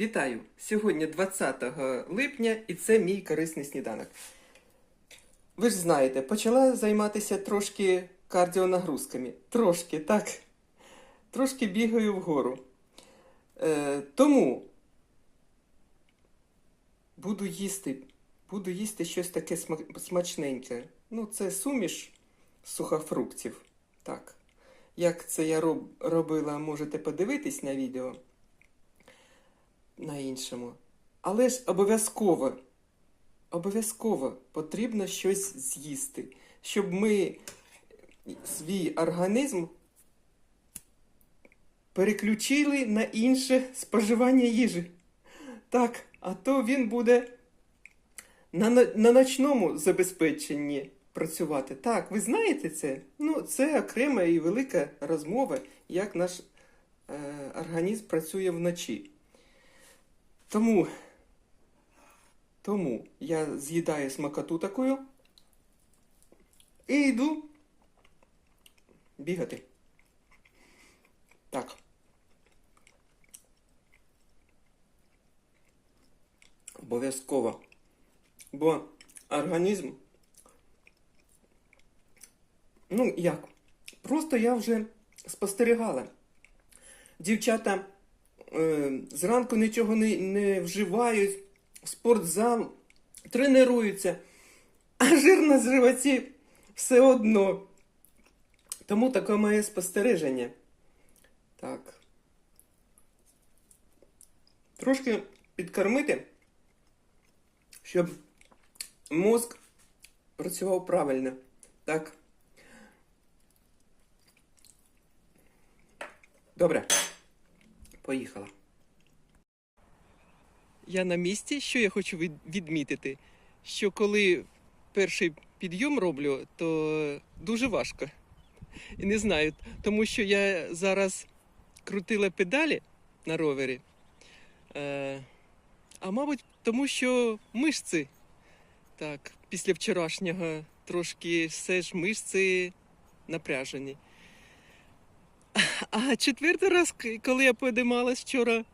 Вітаю! Сьогодні 20 липня і це мій корисний сніданок. Ви ж знаєте, почала займатися трошки кардіонагрузками. Трошки, так. Трошки бігаю вгору. Е, тому буду їсти, буду їсти щось таке смачненьке. Ну, це суміш сухофруктів. Так. Як це я роб- робила, можете подивитись на відео на іншому. Але ж обов'язково, обов'язково потрібно щось з'їсти, щоб ми свій організм переключили на інше споживання їжі. Так, а то він буде на, на, ночному забезпеченні працювати. Так, ви знаєте це? Ну, це окрема і велика розмова, як наш е, організм працює вночі. Тому, тому я з'їдаю смакоту такою і йду бігати. Так. Обов'язково. Бо організм. Ну, як? Просто я вже спостерігала. Дівчата зранку нічого не, не вживають, спортзал, тренуються, а жир на животі все одно. Тому таке моє спостереження. Так. Трошки підкормити, щоб мозк працював правильно. Так. Добре. Поїхала. Я на місці. Що я хочу відмітити? Що коли перший підйом роблю, то дуже важко. І не знаю, тому що я зараз крутила педалі на ровері. Е, а мабуть, тому що мишці. Так, після вчорашнього трошки все ж мишці напряжені. А четвертий раз, коли я подималась вчора,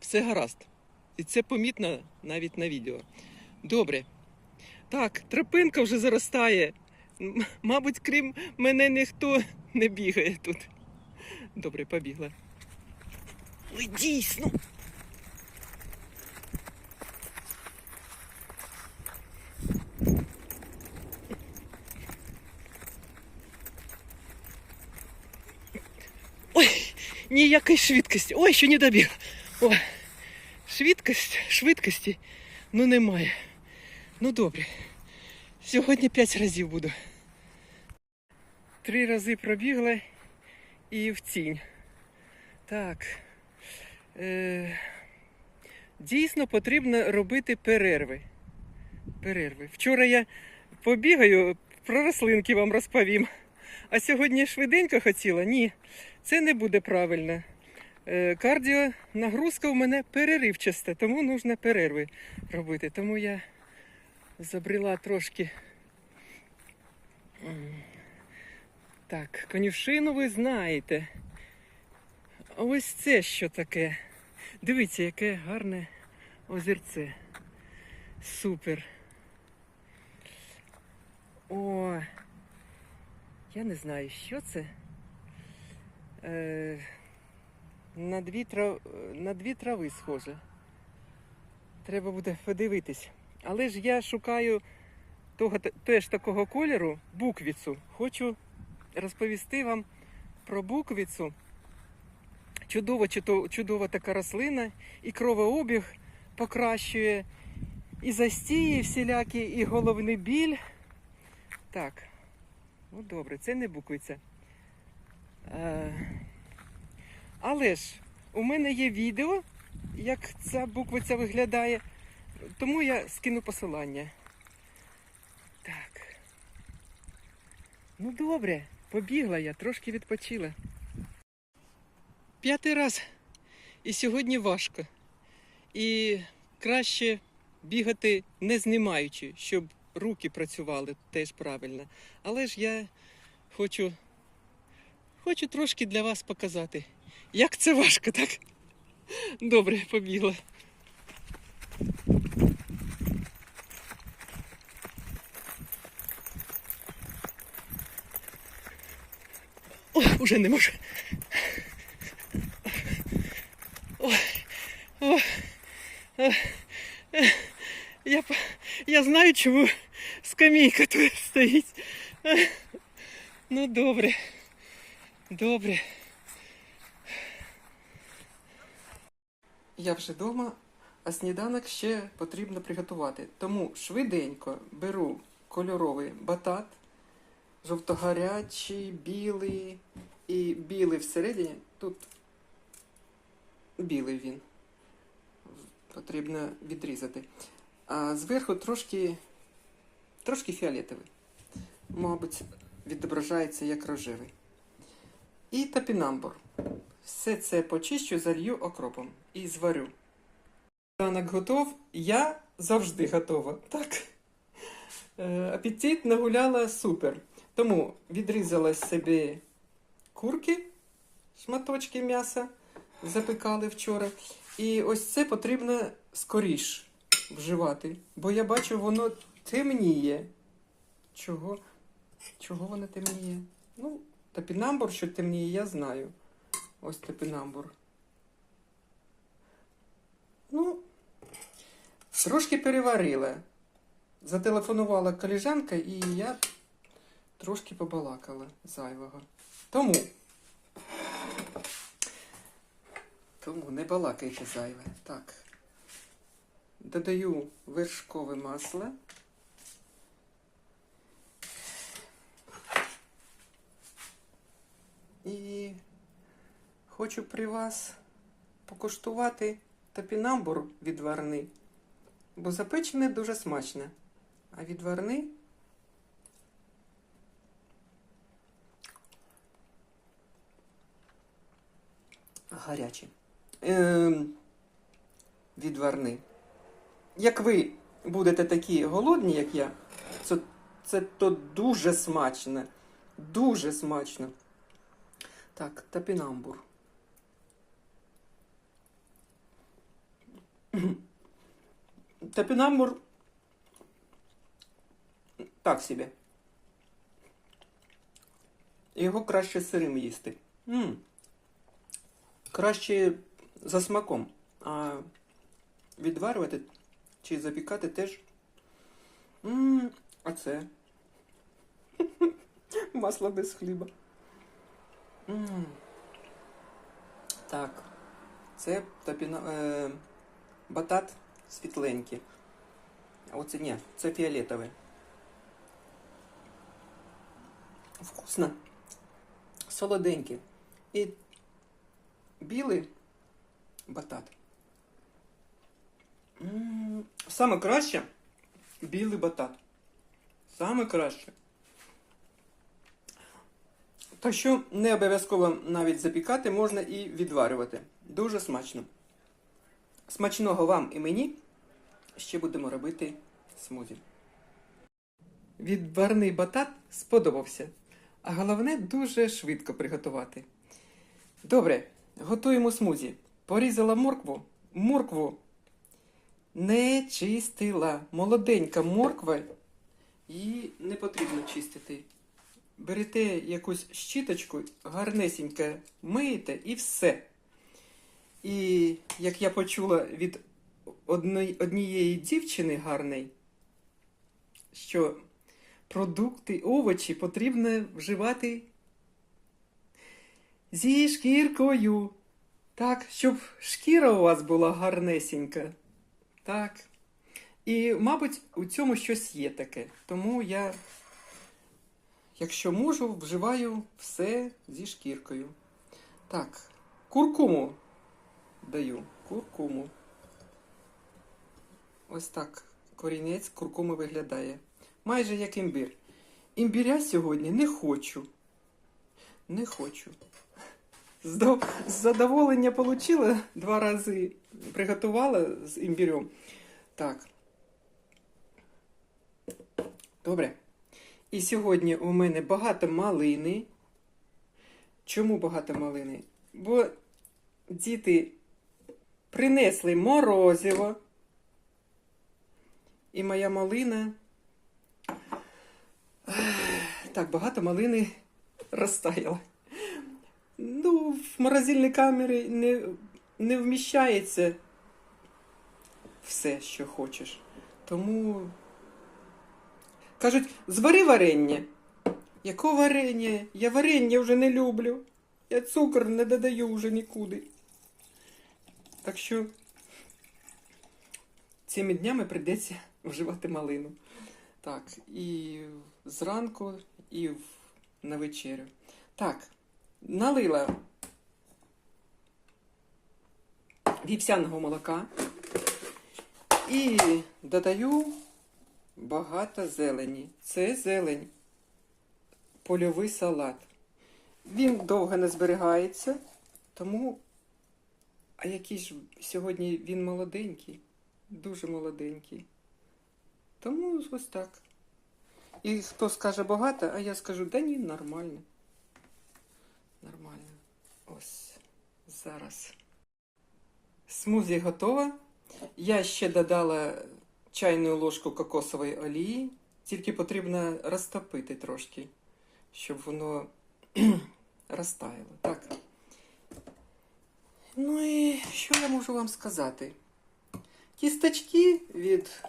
все гаразд. І це помітно навіть на відео. Добре. Так, тропинка вже заростає. Мабуть, крім мене ніхто не бігає тут. Добре, побігла. Ой, дійсно. Ой, ніякої швидкості. Ой, ще не добіг. Ой, швидкость, швидкості ну немає. Ну добре. Сьогодні п'ять разів буду. Три рази пробігла і в тінь. Так. Е, дійсно потрібно робити перерви. Перерви. Вчора я побігаю, про рослинки вам розповім. А сьогодні швиденько хотіла? Ні, це не буде правильно. Е, Кардіо нагрузка у мене переривчаста, тому нужно перерви робити. Тому я забрела трошки. Так, конюшину ви знаєте. Ось це що таке? Дивіться, яке гарне озерце. Супер. О, я не знаю, що це. Е, на, дві трав... на дві трави схоже. Треба буде подивитись. Але ж я шукаю того, теж такого кольору буквіцу. Хочу розповісти вам про буквіцу. Чудова, чудова така рослина, і кровообіг покращує, і застії всілякі, і головний біль. Так, ну добре, це не буквиця. Е, але ж у мене є відео, як ця буквиця виглядає, тому я скину посилання. Так. Ну добре, побігла я, трошки відпочила. П'ятий раз. І сьогодні важко. І краще бігати не знімаючи, щоб руки працювали теж правильно. Але ж я хочу, хочу трошки для вас показати, як це важко, так? Добре, побігла. О, уже не можу. О, о, е, я, я знаю, чому скамейка тут стоїть. Ну, добре. Добре. Я вже вдома, а сніданок ще потрібно приготувати. Тому швиденько беру кольоровий батат, жовтогарячий, білий і білий всередині. Тут білий він. Потрібно відрізати. А зверху трошки, трошки фіолетовий. Мабуть, відображається як рожевий. І топінамбур. Все це почищу, залью окропом і зварю. Ранок готов, я завжди готова. Так. Е, апетит нагуляла супер. Тому відрізала собі курки, шматочки м'яса, запекали вчора. І ось це потрібно скоріш вживати. Бо я бачу, воно темніє. Чого? Чого воно темніє? Ну, топінамбур, що темніє, я знаю. Ось топінамбур. Ну, трошки переварила. Зателефонувала коліжанка, і я трошки побалакала зайвого. Тому. Тому не балакайте зайве. Так. Додаю вершкове масло. І хочу при вас покуштувати топінамбур відварний, бо запечене дуже смачне. А відварний гарячий. Ем, відварний. Як ви будете такі голодні, як я, це, це то дуже смачно. Дуже смачно. Так, топінамбур. Топінамбур так собі. Його краще сирим їсти. м Краще за смаком. А відварювати чи запікати теж. м А це. Масло без хліба. М Так. Це топіна... е... батат світленький. Оце ні, це фіолетовий. Вкусно. Солоденький. І білий батат. М, Саме краще білий батат. Саме краще. Так що не обов'язково навіть запікати, можна і відварювати. Дуже смачно. Смачного вам і мені. Ще будемо робити смузі. Відварний батат сподобався, а головне дуже швидко приготувати. Добре, готуємо смузі. Порізала моркву. Моркву не чистила. Молоденька морква, її не потрібно чистити. Берете якусь щіточку, гарнесенько миєте і все. І як я почула від однієї дівчини гарної, що продукти, овочі потрібно вживати зі шкіркою. Так, щоб шкіра у вас була гарнесенька. Так. І, мабуть, у цьому щось є таке. Тому я, якщо можу, вживаю все зі шкіркою. Так, куркуму даю. Куркуму. Ось так корінець куркуми виглядає. Майже як імбир. Імбиря сьогодні не хочу. Не хочу. Здо- Задоволення отримала два рази. Приготувала з імбирем. Так. Добре. І сьогодні у мене багато малини. Чому багато малини? Бо діти принесли морозиво. І моя малина. Так, багато малини розтаяла. Ну, в морозильній камері не, не вміщається все, що хочеш. Тому кажуть, звари варення. Якого варення? Я варення вже не люблю. Я цукор не додаю вже нікуди. Так що цими днями прийдеться вживати малину. Так, і зранку, і на вечерю. Так, налила вівсяного молока і додаю багато зелені. Це зелень, польовий салат. Він довго не зберігається, тому. А який ж сьогодні він молоденький, дуже молоденький. Тому ось так. І хто скаже багато, а я скажу, да ні, нормально. Нормально. Ось зараз. Смузі готова. Я ще додала чайну ложку кокосової олії, тільки потрібно розтопити трошки, щоб воно розтаяло. Так. Ну і що я можу вам сказати? Кісточки від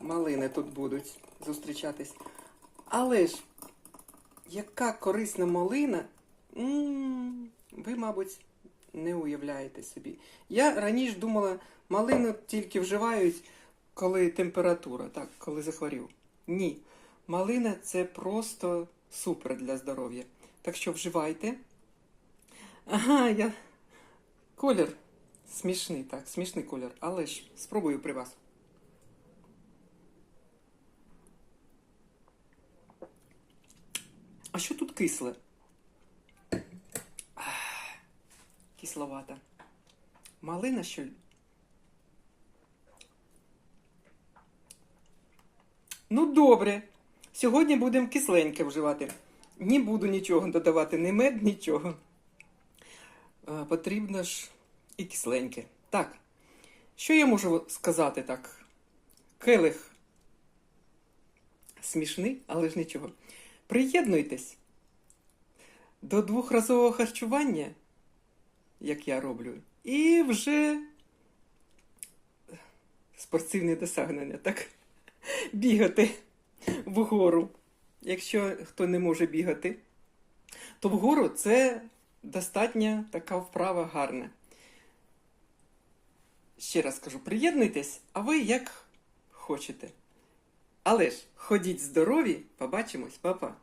малини тут будуть зустрічатись. Але ж, яка корисна малина, ви, мабуть, не уявляєте собі. Я раніше думала, малину тільки вживають, коли температура, так, коли захворів. Ні. Малина це просто супер для здоров'я. Так що вживайте. Ага, я. Колір смішний, так, смішний колір, але ж спробую при вас. А що тут кисле? Кисловата. Малина що? Ну, добре. Сьогодні будемо кисленьке вживати. Не буду нічого додавати, ні мед, нічого. А, потрібно ж і кисленьке. Так. Що я можу сказати так? Келих смішний, але ж нічого. Приєднуйтесь до двохразового харчування, як я роблю, і вже спортивне досягнення, так? Бігати вгору. Якщо хто не може бігати, то вгору це достатня така вправа гарна. Ще раз кажу, приєднуйтесь, а ви як хочете. Але ж ходіть здорові, побачимось, папа.